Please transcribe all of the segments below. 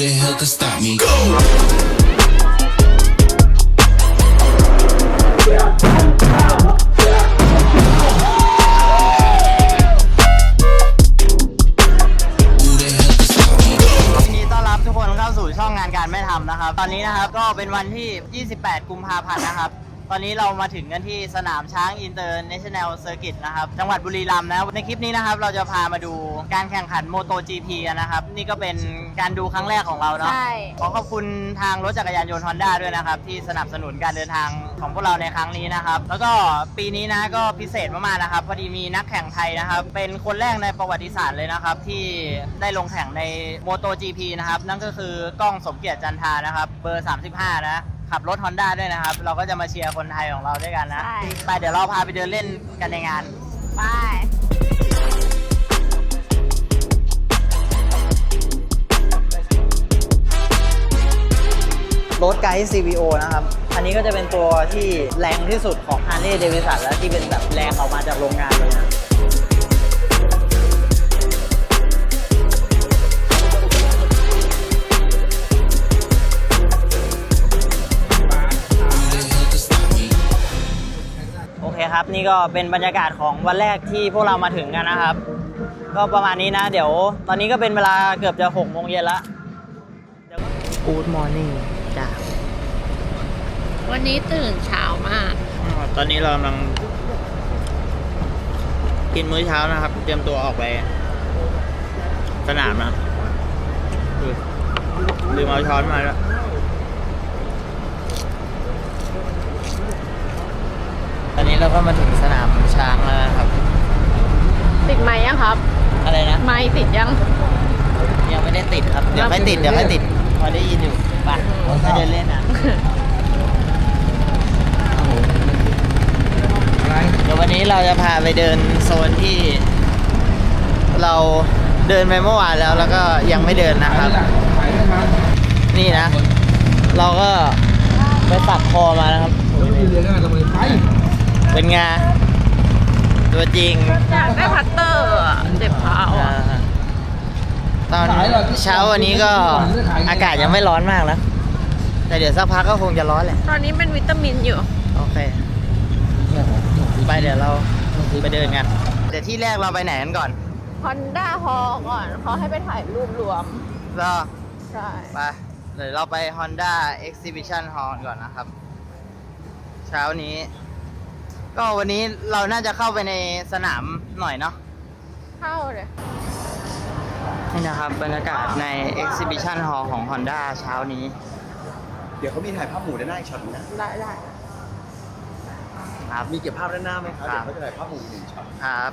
the hell could stop me? Who the hell could stop me? ยินดีต้อนรับทุกคนเข้าสู่ช่องงานการไม่ทำนะครับ ตอนนี้นะครับก็เป็นวันที่ 28 กุมภาพันธ์นะครับ ตอนนี้เรามาถึงกันที่สนามช้างอินเตอร์เนชั่นแนลเซอร์กิตนะครับ จังหวัดบุรีรัมย์นะ ในคลิปนี้นะครับ เราจะพามาดูการแข่งขันโมโต GP กันนะครับ นี่ก็เป็นการดูครั้งแรกของเราเนาะ ใช่ ขอขอบคุณทางรถจักรยานยนต์ฮอนด้าด้วยนะครับ ที่สนับสนุนการเดินทางของพวกเราในครั้งนี้นะครับ แล้วก็ปีนี้นะก็พิเศษมากๆนะครับ พอดีมีนักแข่งไทยนะครับ เป็นคนแรกในประวัติศาสตร์เลยนะครับ ที่ได้ลงแข่งในโมโต GP นะครับ นั่นก็คือกล้องสมเกียรติจันทานะครับ เบอร์ 35 นะ ขับรถ Honda ด้วยนะครับ เราก็จะมาเชียร์คนไทยของเราด้วยกันนะ ใช่ ไปเดี๋ยวเราพาไปเดินเล่นกันในงาน ไปรถไกด์ CVO นะครับ อันนี้ก็จะเป็นตัวที่แรงที่สุดของ Harley Davidson และที่เป็นแบบแรงออกมาจากโรงงานเลยนะ โอเคครับ นี่ก็เป็นบรรยากาศของวันแรกที่พวกเรามาถึงกันนะครับ ก็ประมาณนี้นะ เดี๋ยวตอนนี้ก็เป็นเวลาเกือบจะหกโมงเย็นละ Good morning จ้าวันนี้ตื่นเช้ามาก ตอนนี้เรากำลัง กินมื้อเช้านะครับ เตรียมตัวออกไป สนามนะอืมลืมเอาช้อนมาแล้วยต อนนี้เราก็มาถึงสนามช้างแล้วนะครับ ติดไหมยังครับ อะไรนะ ไม่ติดยัง ยังไม่ได้ติดครับ เดี๋ยวค่อยติด เดี๋ยวค่อยติด พอได้ยินอยู่ไปไปเดินเล่นนะเดี๋ยววันนี้เราจะพาไปเดินโซนที่ เราเดินไปเมื่อวานแล้ว แล้วก็ยังไม่เดินนะครับ นี่นะ เราก็ไปตัดคอมานะครับ เป็นไงานตัวจริงอยากได้พัตเตอร์อะเจ็บเท้าอ่าอะตอนเช้าวันนี้ก็อากาศยังไม่ร้อนมากนะ แต่เดี๋ยวสักพักก็คงจะร้อนแหละ ตอนนี้เป็นวิตามินอยู่ โอเค ไปเดี๋ยวเราไปเดินกันเดี๋ยวที่แรกเราไปไหนกันก่อน Honda Hall ก่อนเขาให้ไปถ่ายรูปรวมก็ใช่ ไปเดี๋ยวเราไป Honda Exhibition Hall ก่อนนะครับ เช้านี้ ก็วันนี้เราน่าจะเข้าไปในสนามหน่อยเนาะเข้าเลยนี่นะครับบรรยากาศใน Exhibition Hall ของ Honda เช้านี้ เดี๋ยวเขามีถ่ายภาพหมู่ด้านหน้าอีกช็อตหนึงนะ ได้ได้ครับ มีเก็บภาพด้านหน้าไหมครับ ครัเดี๋บยวเขาจะถ่ายภาพหมู่หนึ่งช็อตครับ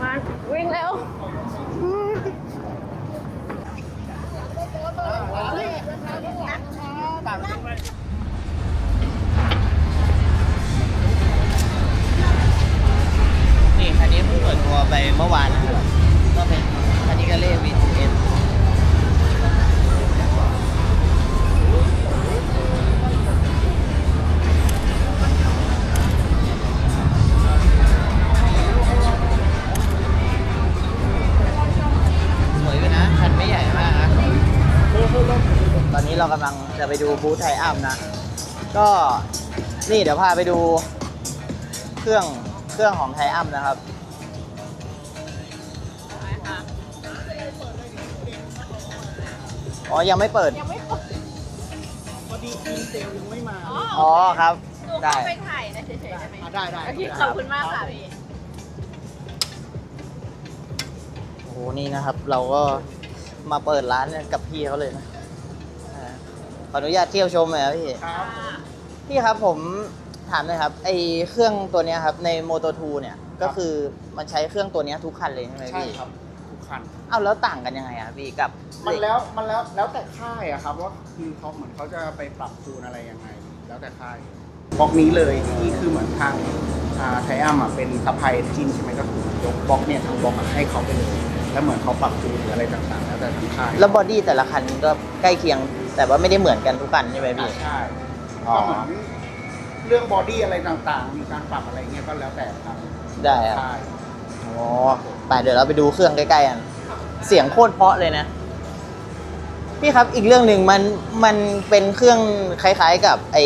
มาวิ่งเร็ว นี่คันนี้เพิ่งเปิดตัวไปเมื่อวานนะครับก็เป็นคันนี้ก็เล่ V2S ส จะไปดูบูธไทอัมนะ ก็นี่เดี๋ยวพาไปดูเครื่องเครื่องของไทอัมนะครับ อ๋อ ยังไม่เปิด ยังไม่เปิดอ๋อครับดูได้เข้าไปถ่ายนะเฉยๆได้ไหมได้ได้โอเคขอบคุณมากค่ะพี่โอ้โห นี่นะครับ เราก็มาเปิดร้านกับพี่เขาเลยนะอ่า ขออนุญาตเที่ยวชมหน่อยครับพี่พี่ครับผมถามหน่อยครับไอเครื่องตัวเนี้ยครับใน Moto 2เนี่ยก็คือมันใช้เครื่องตัวเนี้ยทุกคันเลยใช่ไหมใช่พี่ครับทุกคัน เอ้าแล้วต่างกันยังไงอะพี่กับมันแล้วมันแล้วแล้วแต่ค่ายอะครับว่าคือเขาเหมือนเขาจะไปปรับจูนอะไรยังไง แล้วแต่ค่ายบล็อกนี้เลยที่คือเหมือนทางไทอัมอะเป็นซัพพลายจินใช่ไหมก็คือยกบล็อกเนี่ยทางบล็อกอะให้เขาไปเลยแล้วเหมือนเขาปรับจูนหรืออะไรต่างๆ แล้วแต่ทางค่ายแล้วบอดี้แต่ละคันก็ใกล้เคียง แต่ว่าไม่ได้เหมือนกันทุกคันใช่ไหมอ่าพี่ ใช่อ๋อก็เหมือนเรื่องบอดี้อะไรต่างๆ มีการปรับอะไรเงี้ยก็แล้วแต่ทางได้ครับค่ายอ๋อ ไปเดี๋ยวเราไปดูเครื่องใกล้ๆกัน เสียงโคตรเพราะเลยนะ พี่ครับ อีกเรื่องหนึ่งมันมันเป็นเครื่องคล้ายๆกับไอ้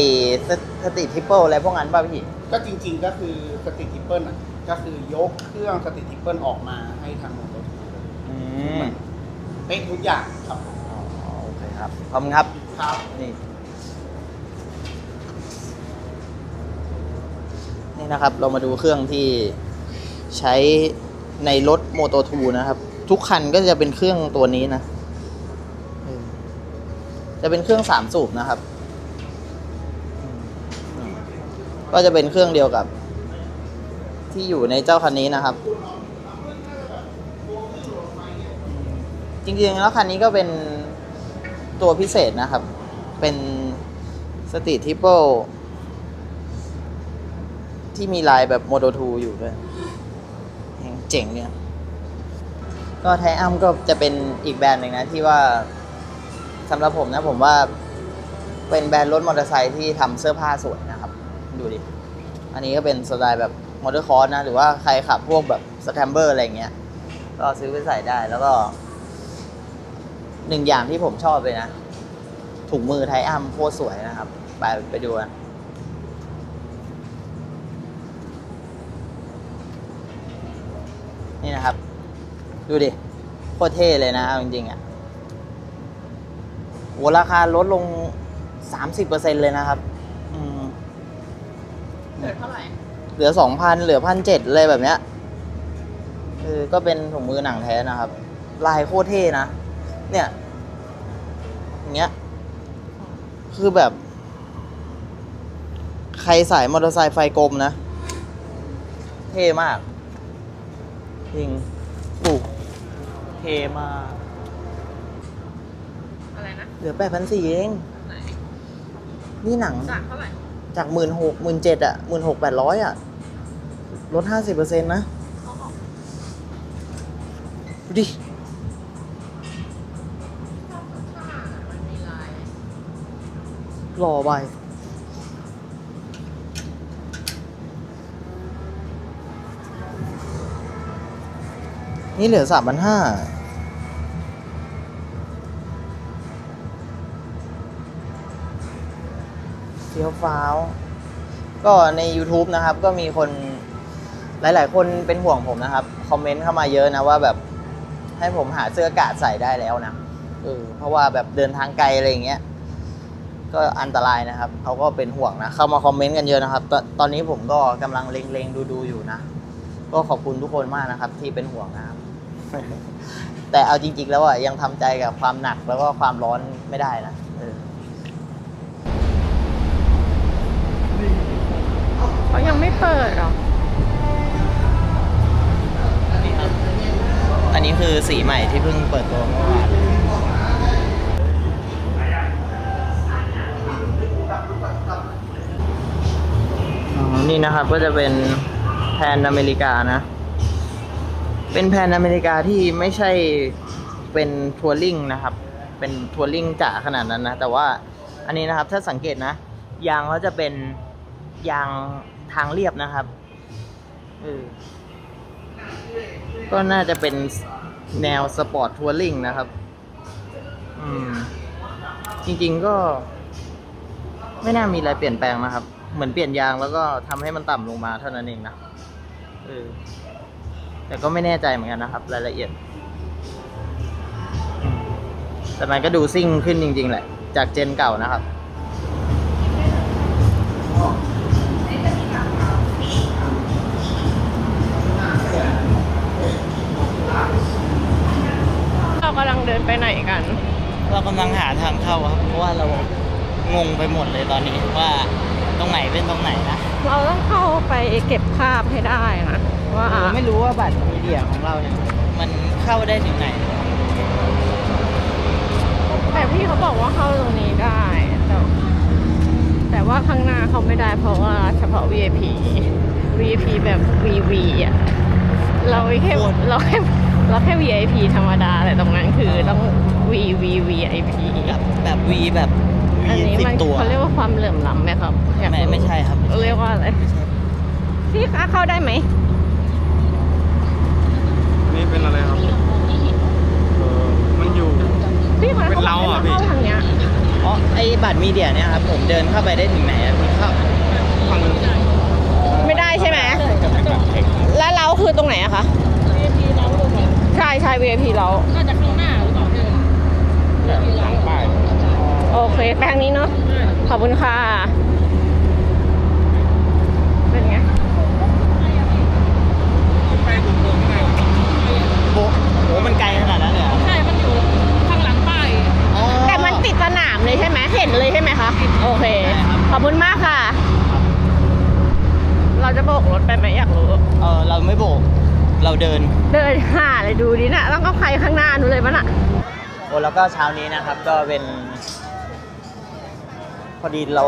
สตรีททิปเปิลอะไรพวกนั้นป่ะพี่ ก็จริงๆก็คือสติทิปเปิลอะก็คือยกเครื่องสติทิปเปิลออกมาให้ทางโมโตทูอืม เป๊ะทุกอย่างครับอ๋อโอเคครับขอบคุณครับ ครับ นี่ นี่นะครับ เรามาดูเครื่องที่ใช้ในรถโมโตทูนะครับ ทุกคันก็จะเป็นเครื่องตัวนี้นะเออจะเป็นเครื่องสามสูบนะครับอืมก็จะเป็นเครื่องเดียวกับ ที่อยู่ในเจ้าคันนี้นะครับ จริงๆแล้วคันนี้ก็เป็น ตัวพิเศษนะครับ เป็นสตรีททิปเปิลที่มีลายแบบโมโ t 2อยู่ด้วยเจ๋งเนี่ย ก็ไทอัมก็จะเป็นอีกแบรนด์หนึ่งนะ ที่ว่าสำหรับผมนะผมว่าเป็นแบรนด์รถมอเตอร์ไซค์ที่ทำเสื้อผ้าสวยนะครับ ดูดิ อันนี้ก็เป็นสไตล์แบบมอเตอร์คอร์สนะ หรือว่าใครขับพวกแบบสแตมเบอร์อะไรเงี้ย ก็ซื้อไปใส่ได้แล้วก็ หนึ่งอย่างที่ผมชอบเลยนะ ถุงมือไทอัมโคตรสวยนะครับ ไปไปดูกันนี่นะครับ ดูดิโคตรเท่เลยนะเอาจริงๆอะโหราคาลดลงสามสิบเปอร์เซ็นเลยนะครับอืมเหลือเท่าไหร่ เหลือสองพันเหลือพันเจ็ดเลยแบบเนี้ยคือก็เป็นถุงมือหนังแท้นะครับ ลายโคตรเท่นะ เนี่ยอย่างเงี้ย คือแบบ ใครสายมอเตอร์ไซค์ไฟกลมนะ เท่มากจริงถูกเท่มาก อะไรนะเหลือแปดพันสี่เอง ไหนนี่หนัง จากเท่าไหร่จากหมื่นหกหมื่นเจ็ดอะหมื่นหกแปดร้อยอะ ลดห้าสิบเปอร์เซ็นต์นะ เขาออก ดูดิ หล่อไปนี่เหลือสามพันห้าเฟี้ยวฟ้าว ก็ใน YouTube นะครับ ก็มีคนหลาย ๆ คนเป็นห่วงผมนะครับ คอมเมนต์เข้ามาเยอะนะว่าแบบให้ผมหาเสื้อกาดใส่ได้แล้วนะเออเพราะว่าแบบเดินทางไกลอะไรอย่างเงี้ย ก็อันตรายนะครับเขาก็เป็นห่วงนะ เข้ามาคอมเมนต์กันเยอะนะครับตอนตอนนี้ผมก็กำลังเล็งๆดูๆอยู่นะ ก็ขอบคุณทุกคนมากนะครับ ที่เป็นห่วงนะครับ แต่เอาจริง ๆ แล้วอะยังทำใจกับความหนักแล้วก็ความร้อนไม่ได้นะเออเขายังไม่เปิดหรอ อันนี้คือสีใหม่ที่เพิ่งเปิดตัวเมื่อวาน นี่นะครับก็จะเป็นแพนอเมริกานะ เป็นแพนอเมริกาที่ไม่ใช่เป็นทัวริงนะครับ เป็นทัวริงจ๋าขนาดนั้นนะ แต่ว่าอันนี้นะครับถ้าสังเกตนะ ยางเขาจะเป็นยางทางเรียบนะครับเออก็น่าจะเป็นแนวสปอร์ตทัวริงนะครับ อืม จริง ๆก็ ไม่น่ามีอะไรเปลี่ยนแปลงนะครับ เหมือนเปลี่ยนยางแล้วก็ทำให้มันต่ำลงมาเท่านั้นเองนะเออแต่ก็ไม่แน่ใจเหมือนกันนะครับ รายละเอียดอืมแต่มันก็ดูซิ่งขึ้นจริง ๆ แหละ จากเจนเก่านะครับเรากำลังเดินไปไหนกัน เรากำลังหาทางเข้าครับ เพราะว่าเรางงไปหมดเลยตอนนี้ว่า ตรงไหนเป็นตรงไหนนะเราต้องเข้าไปเก็บภาพให้ได้นะว่าผมไม่รู้ว่าบัตรมีเดียของเราเนี่ยมันเข้าได้ถึงไหน แต่พี่เขาบอกว่าเข้าตรงนี้ได้ แต่แต่ว่าข้างหน้าเขาไม่ได้เพราะว่าเฉพาะ VIP VIP แบบ VV อะเราแค่โคตรเราแค่เราแค่ VIP ธรรมดาแต่ตรงนั้นคือต้อง VV VIP แบบแบบวีแบบ อันวีนี้สิบมันตัว เขาเรียกว่าความเหลื่อมล้ำไหมครับอยากไม่ไม่ใช่ครับเรียกว่าอะไรพี่คะเข้าได้ไหมวนี่เป็นอะไรครับเออมันอยู่ พี่คะเป็นเราอะพี่ เข้าทางเนี้ยอ๋อไอบัตรมีเดียเนี่ยครับผมเดินเข้าไปได้ถึงไหนอะพี่เข้าฝั่งนึงไม่ได้ใช่ไหมแล้วเราคือตรงไหนอะคะ VIP เราใช่ใช่ VIP เราน่าจะข้างหน้าหรือเปล่าหลังป้าย โอเคไปทางนี้เนาะขอบคุณค่ะ เป็นไงไปบุกเบิกข้างในโอ้โหมันไกลขนาดนั้นเลยเหรอใช่ มันอยู่ข้างหลังป้าย อ๋อแต่มันติดสนามเลยใช่ไหมเห็นเลยใช่ไหมคะ โอเคใช่ครับขอบคุณมากค่ะ เราจะโบกรถไปไหมอยากรู้ เออเราไม่โบก เราเดิน เดินหาเลยดูดินะต้องก็ใครข้างหน้านู้นเลยปะน่ะ โอ้แล้วก็เช้านี้นะครับก็เป็น พอดีเรา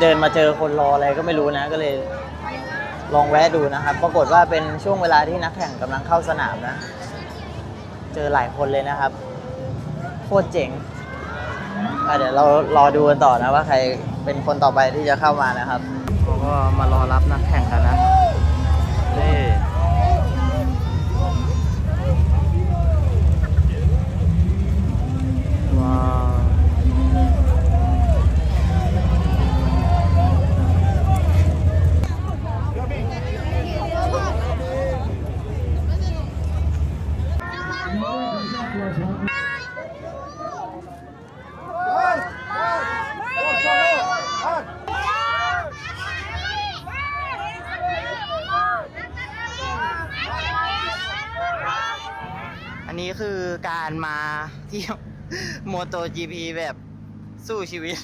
เดินมาเจอคนรออะไรก็ไม่รู้นะก็เลยลองแวะดูนะครับ ปรากฏว่าเป็นช่วงเวลาที่นักแข่งกำลังเข้าสนามนะ เจอหลายคนเลยนะครับ โคตรเจ๋งเดี๋ยวเรารอดูกันต่อนะว่าใครเป็นคนต่อไปที่จะเข้ามานะครับเขาก็มารอรับนักแข่งกันนะนี่ว้าวอันนี้คือการมา เที่ยวโมโต GP แบบสู้ชีวิต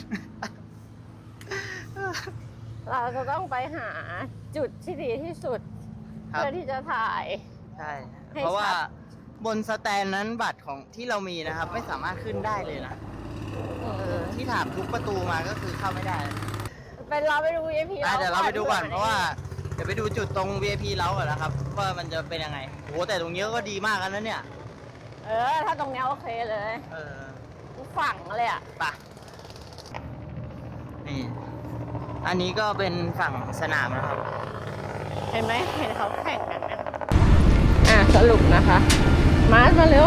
เราจะต้องไปหาจุดที่ดีที่สุด ครับ เพื่อที่จะถ่าย ใช่ให้เพราะว่าชัดบนสแตนนั้นบัตรของที่เรามีนะครับ ไม่สามารถขึ้นได้เลยนะ เออที่ถามทุกประตูมาก็คือเข้าไม่ได้เป็นเราไปดู VIP อะเดี๋ยวเราไปดูก่อนผื่เพราะว่า เดี๋ยวไปดูจุดตรง VIP เราก่อนนะครับ ว่ามันจะเป็นยังไงโหแต่ตรงนี้ก็ดีมากแล้วนะเนี่ย เออ ถ้าตรงเนี้ยโอเคเลยเออฝั่งเลยอะ ไปะนี่ อันนี้ก็เป็นฝั่งสนามนะครับ เห็นไหมเห็นเขาแข่งกันนะอะสรุปนะคะ มาร์ชมาเร็ว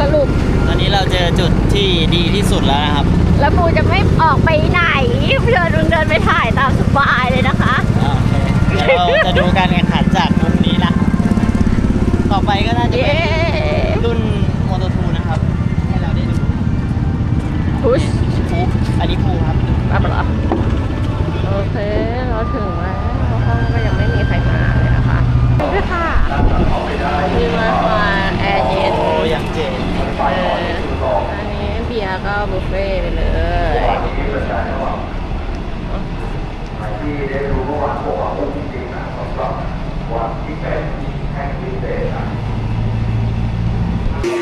สรุป ตอนนี้เราเจอจุดที่ดีที่สุดแล้วนะครับ แล้วปูจะไม่ออกไปไหนเพื่อนเดินไปถ่ายตามสบายเลยนะคะ เดี๋ยวเราจะดูการแข่งขันจากมุมนี้นะ ต่อไปก็น่าจะ เย้ เป็นรุ่นโมโตทูนะครับ ให้เราได้ดู พุช ภูอันนี้ภูครับ มาปะเหรอโอเค เราถึงแล้วห้องก็ยังไม่มีใครมาเลยนะคะด้วยค่ะมีมามาแอร์เย็น โอ้ยังเจ๋ง เอออันนี้เบียร์ก็บุฟเฟ่ต์ไปเลย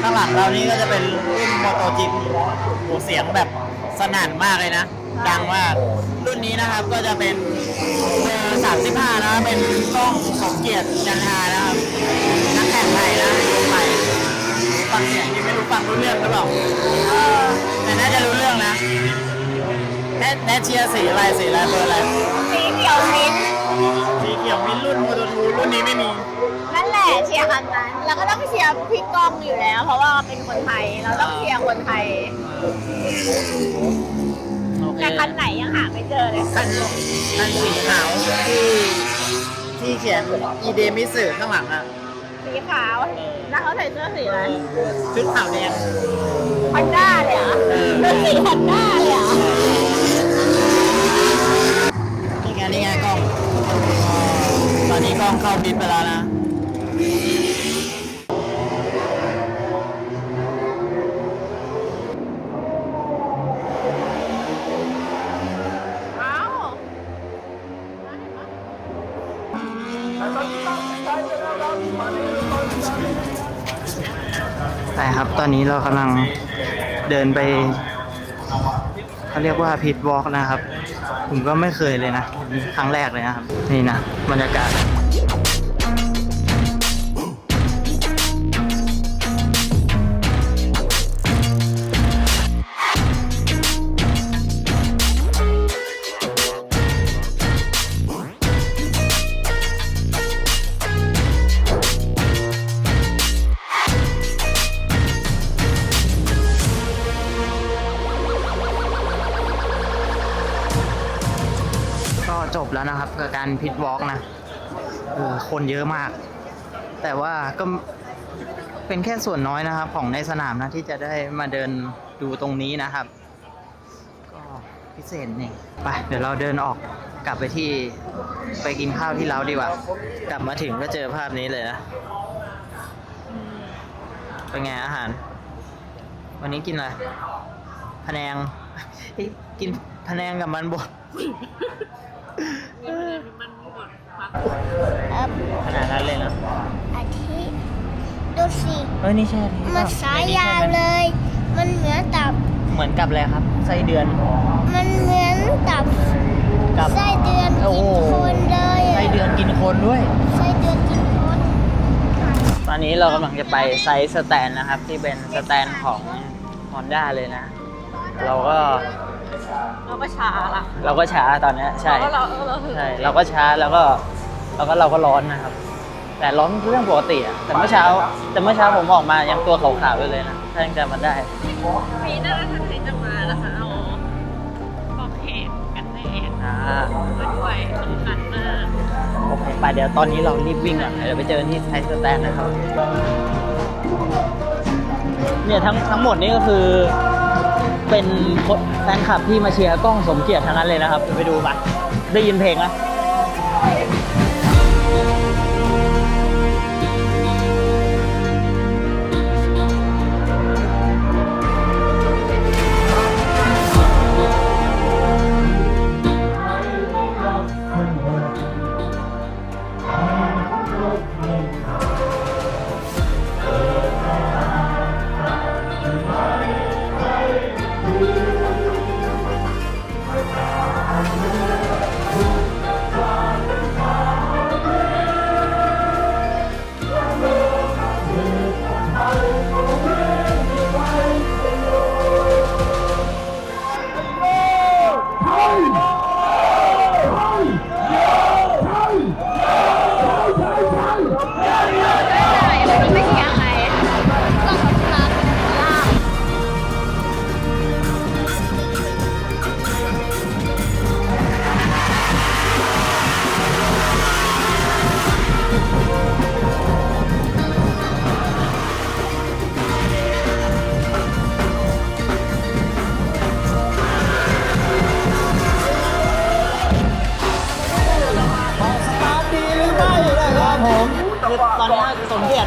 ข้างหลังเรานี่ก็จะเป็นรุ่นโมโตจิปโหเสียงแบบสนั่นมากเลยนะ ดังมารุ่นนี้นะครับก็จะเป็นเบอร์35นะเป็นกล้องสมเกียรติจันทานะครับนักแข่งไทยนะยกไปฟังเสียงนี่ไม่รู้ฟังรู้เรื่องหรือเปล่าแต่น่าจะรู้เรื่องนะแนทแนทเชียร์สีอะไรสีอะไรเบอร์อะไรสีเขียวมิ้นท์สีเขียวมินรุ่นโมโตทูรุ่นนี้ไม่มี นั่นแหละเชียร์คันนั้นแล้วก็ต้องเชียร์พี่ก้องอยู่แล้ว เพราะว่าเป็นคนไทยเราต้องเชียร์คนไทย แต่คันไหนยังหาไม่เจอเลย คันคันสีขาวที่ที่เขียนอีเดมิสึข้างหลังอะสีขาว แล้วเขาใส่เสื้อสีอะไรชุดขาวแดงฮอนด้าเลยเหรอเสื้อสีฮอนด้าเลยเหรอ นี่ไงนี่ไงกล้องตอนนี้กล้องเข้าบินไปแล้วนะ เอ้า ใช่ครับ ตอ นี้เรากำลังเดินไปเขาเรียกว่าพิทวอล์กนะครับ ผมก็ไม่เคยเลยนะ ครั้งแรกเลยนะครับ นี่นะบรรยากาศารพิทวอล์กนะเออคนเยอะมาก แต่ว่าก็เป็นแค่ส่วนน้อยนะครับ ของในสนามนะที่จะได้มาเดินดูตรงนี้นะครับ ก็พิเศษนี่ไปเดี๋ยวเราเดินออกกลับไปที่ไปกินข้าวที่เราดีกว่ากลับมาถึงก็เจอภาพนี้เลยนะเป็นไงอาหาร วันนี้กินอะไรพะแนงเฮ้ยกินพะแนงกับมันบด ขนาดนั้นเลยนะอาทิตย์ดูสิเอ้ยนี่ใช่อาทิตย์มันเปล่สายยาวเลย มันเหมือนตับ เหมือนกับอะไรครับ ไส้เดือน มันเหมือนตับกับไส้เดือนโอ้กินโหคนเลยะไส้เดือนกินคนด้วย ไส้เดือนกินคนตอนนี้เรากำลังจะไปไซส์สแตนนะครับ ที่เป็นสแตนของ Honda เลยนะ เราก็เราก็ช้าละเราก็ช้าตอนเนี้ยใช่เราก็เราเราใช่เราก็ช้าแล้วก็ แล้วก็เราก็ร้อนนะครับ แต่ร้อนเรื่องปกติอะแต่เมื่อเช้า แต่เมื่อเช้าผมออกมายังตัวขาวๆอยู่เลยนะถ้ายังจำมันได้ ปีหน้าถ้าใครจะมานะคะเอาบอกเหตุกันแน่อ่า มาด้วยสำคัญมาก โอเคไปเดี๋ยวตอนนี้เรารีบวิ่งก่อนเดี๋ยวไปเจอที่ไทยสแตนนะครับ เนี่ยทั้งทั้งหมดนี้ก็คือเป็นคนแฟนคลับที่มาเชียร์กล้องสมเกียรติทั้งนั้นเลยนะครับเดี๋ยวไปดูมาได้ยินเพลงนะ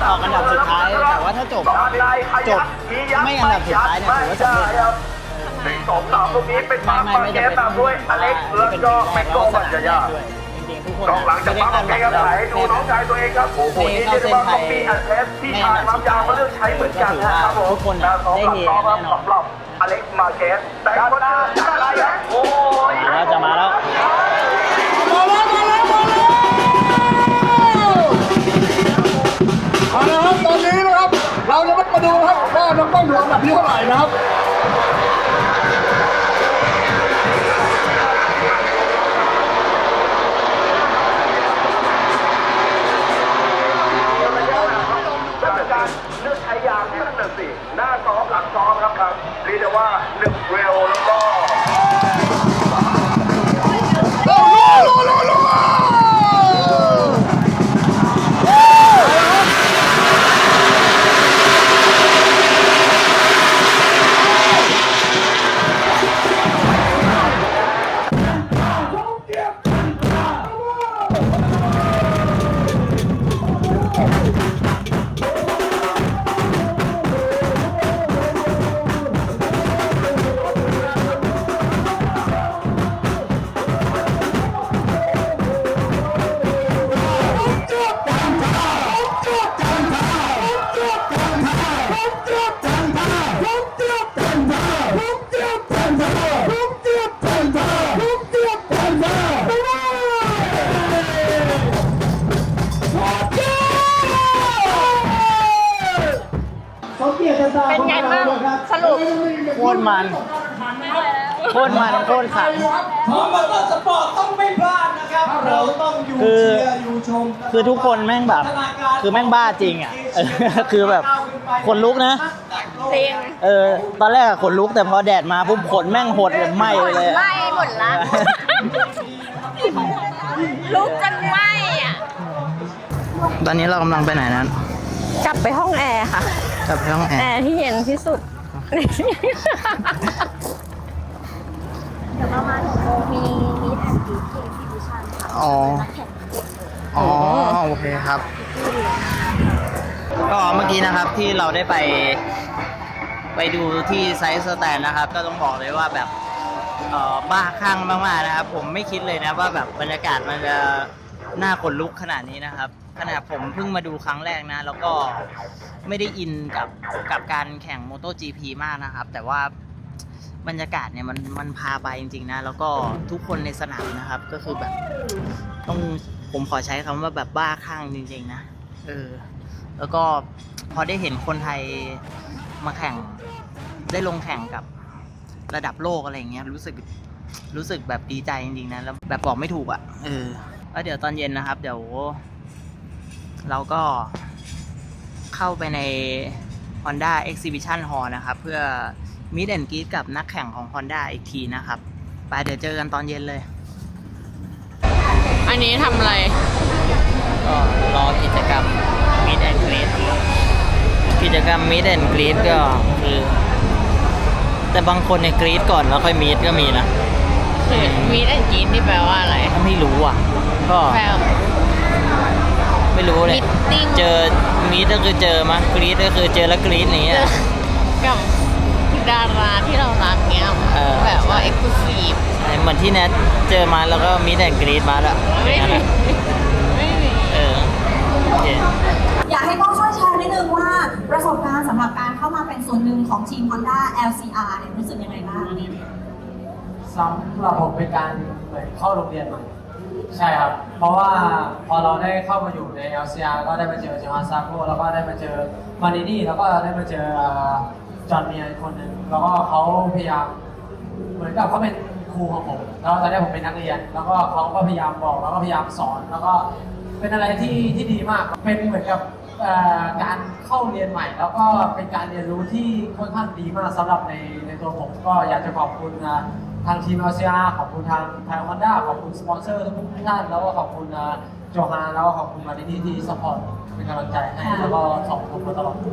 ออกอันดับสุดท้าย แต่ว่าถ้าจบจบไม่อันดับสุดท้ายเนี่ยถือว่าสำเร็จนะหนึ่งสองสามตรงนี้เป็นมาไม่งไม่เกจะมเป็นตามด้วยอเล็กซ์แล้วก็แมกโกบัญญาด้วยกองหลังจากปั๊มของแกครับถ่ายให้ดูน้องชายตัวเองครับโอ้โหนี่เรียกได้ว่าต้องมีอัดเทสที่ผ่านมายาวมาเลือกใช้เหมือนกันนะครับผมทุกคนสองได้เฮกสองรับแน่นอนสำหรับอเล็กมาเกสแต่คนหน้อะไรโอ้ยจะมาแล้ว ดูครับว่าน้องต้องอยู่อันดับที่เท่าไหร่นะครับ ตรมันโคตรขันของมอเตอร์สปอร์ตต้องไม่พลาดนะครับ เราต้องอยู่คือเชียร์อยู่ชมคือทุกคนแม่งแบบคือแม่งบ้าจริงอะเออคือแบบขนลุกนะ จริง เออ ตอนแรกอะขนลุกแต่พอแดดมาปุ๊บขนแม่งหดเลยไหม้ไปเลยอะ ไหม้หมดละ ลุกจนไหมอะ ตอนนี้เรากำลังไปไหนนั้นกลับไปห้องแอร์ค่ะ กลับไปห้องแอแอร์ร์ที่เย็นที่สุด อ๋ออ๋อโอเคครับ ก็เมื่อกี้นะครับที่เราได้ไป ไปดูที่ไซส์สแตนนะครับ ก็ต้องบอกเลยว่าแบบเอ่อบ้าคลั่งมากๆนะครับ ผมไม่คิดเลยนะว่าแบบบรรยากาศมันจะน่าขนลุกขนาดนี้นะครับ ขนาดผมเพิ่งมาดูครั้งแรกนะ แล้วก็ไม่ได้อินกับกับการแข่ง MotoGP มากนะครับ แต่ว่า บรรยากาศเนี่ยมันมันพาไปจริงๆนะ แล้วก็ทุกคนในสนามนะครับ ก็คือแบบ ต้องผมขอใช้คำว่าแบบบ้าคลั่งจริง ๆ นะเออแล้วก็พอได้เห็นคนไทยมาแข่ง ได้ลงแข่งกับระดับโลกอะไรอย่างเงี้ยรู้สึกรู้สึกแบบดีใจจริงๆนะแล้วแบบบอกไม่ถูกอะ่ะเออแล้วเดี๋ยวตอนเย็นนะครับ เดี๋ยว เราก็เข้าไปใน Honda Exhibition Hall นะครับ เพื่อ Meet and Greet กับนักแข่งของ Honda อีกทีนะครับ ไปเดี๋ยวเจอกันตอนเย็นเลย อันนี้ทำอะไร ก็รอกิจกรรม Meet and Greet กิจกรรม Meet and Greet ก็คือ แต่บางคนเนี่ยกรีดก่อนแล้วค่อยมีดก็มีนะคือมีแอนจีนที่แปลว่าอะไรถ้าไม่รู้อะ ก็แปลไม่รู้เลย Meeting เจอมีดก็คือเจอมะกรีดก็คือเจอแล้วกรีดอย่างเงี้ย กับ ดาราที่เรารักเนี้ยเออ แบบว่าเอ็กซ์คลูซีฟใช่เหมือนที่แนทเจอมาแล้วก็มีแต่กรีดมาแล้วไม่อย่างมีนั้นอะไม่มี เออโอเค อยากให้ต้องช่วยแชร์นิดนึงว่าประสบการณ์สำหรับการเข้ามาเป็นส่วนหนึ่งของทีม Honda LCR เนี่ยรู้สึกยังไงบ้างสำหรับผมเป็นการเหมือนเข้าโรงเรียนใหม่ใช่ครับ เพราะว่าพอเราได้เข้ามาอยู่ใน LCR ก็ได้มาเจอเจอฮันซาโกแล้วก็ได้มาเจอมานินี่แล้วก็ได้มาเจอ จอห์นเมียร์อีคนหนึ่งแล้วก็เขาพยายาม เหมือนกับเขาเป็นครูของผมแล้วตอนนี้ผมเป็นนักเรียน แล้วก็เขาก็พยายามบอกแล้วก็พยายามสอน แล้วก็เป็นอะไรที่ที่ดีมากเป็นเหมือนกับการเข้าเรียนใหม่ แล้วก็เป็นการเรียนรู้ที่ค่อนข้างดีมากสำหรับในในตัวผมก็อยากจะขอบคุณทางทีมอาเซียขอบคุณทางไทยฮอนด้าขอบคุณสปอนเซอร์ทุกท่านแล้วก็ขอบคุณ อ่าโจฮานแล้วก็ขอบคุณมาดิที่ที่สปอร์ตเป็นกำลังใจให้แล้วก็สอบผมมาตลอดโอ้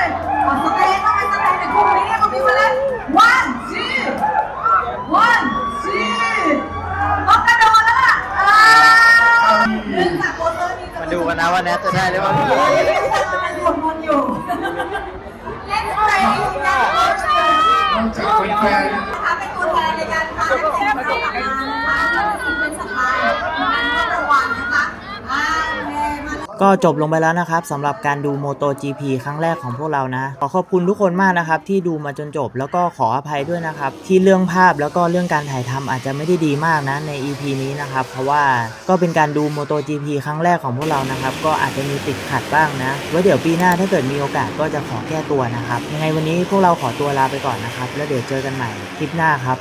ยขอสเตย์ต้องไปสเตย์ในกลุ่มนี้เนี่ยเขามีมาเล่น one two one two ต้องกระโดดแล้วล่ะอ่าเนื่องจากโปสเตอร์นี้จะมาดูกันนะว่าแนทจะได้หรือเปล่าสวดมนต์อยู่เล่นอะไรอยู่นะ แทนในการพานักเจ้ากลับมานะคะแล้วก็ถือเป็นสไตล์งานรางวัลนะคะอ่าโอเคมา ก็จบลงไปแล้วนะครับสำหรับการดู MotoGP ครั้งแรกของพวกเรานะ ขอขอบคุณทุกคนมากนะครับ ที่ดูมาจนจบแล้วก็ขออภัยด้วยนะครับ ที่เรื่องภาพแล้วก็เรื่องการถ่ายทำอาจจะไม่ได้ดีมากนะใน EP นี้นะครับ เพราะว่าก็เป็นการดู MotoGP ครั้งแรกของพวกเรานะครับ ก็อาจจะมีติดขัดบ้างนะไว้เดี๋ยวปีหน้าถ้าเกิดมีโอกาสก็จะขอแก้ตัวนะครับยังไงวันนี้พวกเราขอตัวลาไปก่อนนะครับ แล้วเดี๋ยวเจอกันใหม่คลิปหน้าครับ